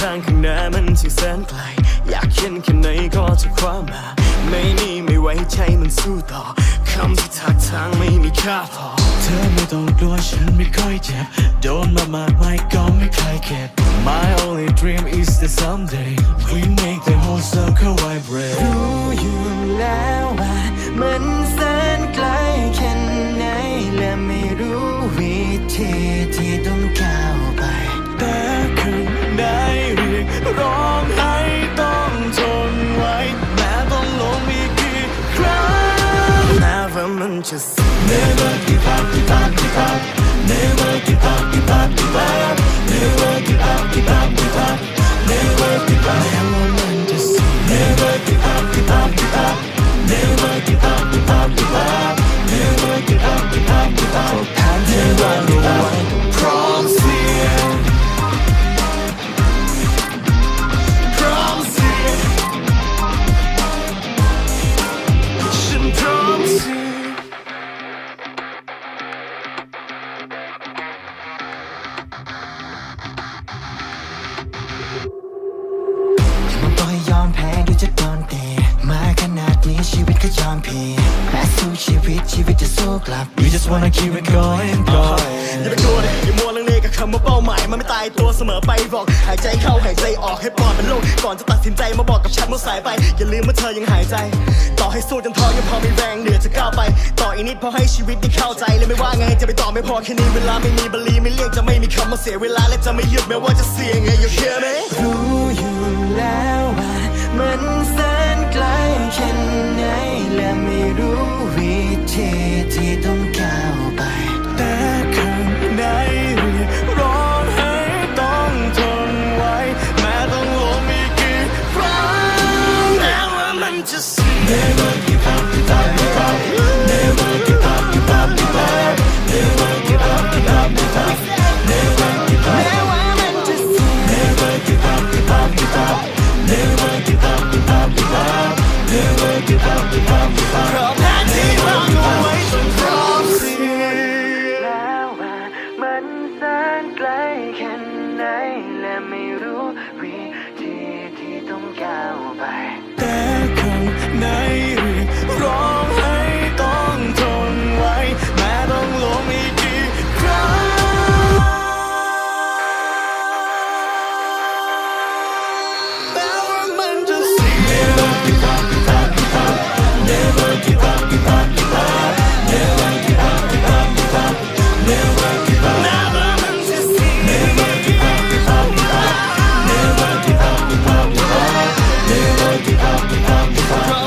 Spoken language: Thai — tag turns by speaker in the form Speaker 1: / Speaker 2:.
Speaker 1: ทางข้างหน้ามันช่างแสนไกล อยากเห็นแค่ไหนก็จะคว้ามา ไม่นี่ไม่ไว้ใจมันสู้ต่อ คำที่ทักทางไม่มีค่าพอ เธอไม่ต้องกลัวฉันไม่ค่อยเจ็บ โดนมามากมายก็ไม่เคยเก็บ My only dream is that someday we make the whole circle vibrate รู้อยู่แล้วว่ามันแสนไกลแค่ไหนและไม่รู้วิธีที่ต้องก้าว ร้องให้ต้องทนไว้ แม้ต้องลงอีกกี่ครั้งแม้ว่ามันจะ Never give up give up
Speaker 2: ดี๋ยวจะโดนเตะมาขนาดนี้ชีวิตก็ยอมแพ้และสู้ชีวิตชีวิตจะสู้กลับ
Speaker 1: We just wanna keep it going going อย่าไปกลัวเลยอย่ามัวลังเลกับคำว่าเป้าหมาย มันไม่ตายตัวเสมอไปบอก หายใจเข้าหายใจออกให้ปลอดเป็นโลกก่อนจะตัดสินใจมาบอกกับฉันว่าสายไป อย่าลืมว่าเธอยังหายใจ ต่อให้สู้จนท้อยังพอมีแรงเหลือจะก้าวไป ต่ออีกนิดพอให้ชีวิตได้เข้าใจเลยไม่ว่าไงจะไปต่อไม่พอแค่นี้เวลาไม่มีบลีไม่เลี่ยงจะไม่มีคำมาเสียเวลาและจะไม่หยุดแม้ว่าจะเสี่ยงไง you hear me รู้อยู่แล้วว่า มันแสนไกลแค่ไหนและไม่รู้วิธีที่ต้องก้าวไป แต่ข้างในเรียกร้องให้ต้องทนไว้ แม้ต้องล้มอีกกี่ครั้งแม้ว่ามันจะ Never give up give up give up Never give up give up give up Never give up give up give up Never give up,
Speaker 2: give up, give up. Never give
Speaker 1: up, give up, give up. Never give up. Never give up, give up, give up. Never give up, give up, give up. Never give up, give up, give up.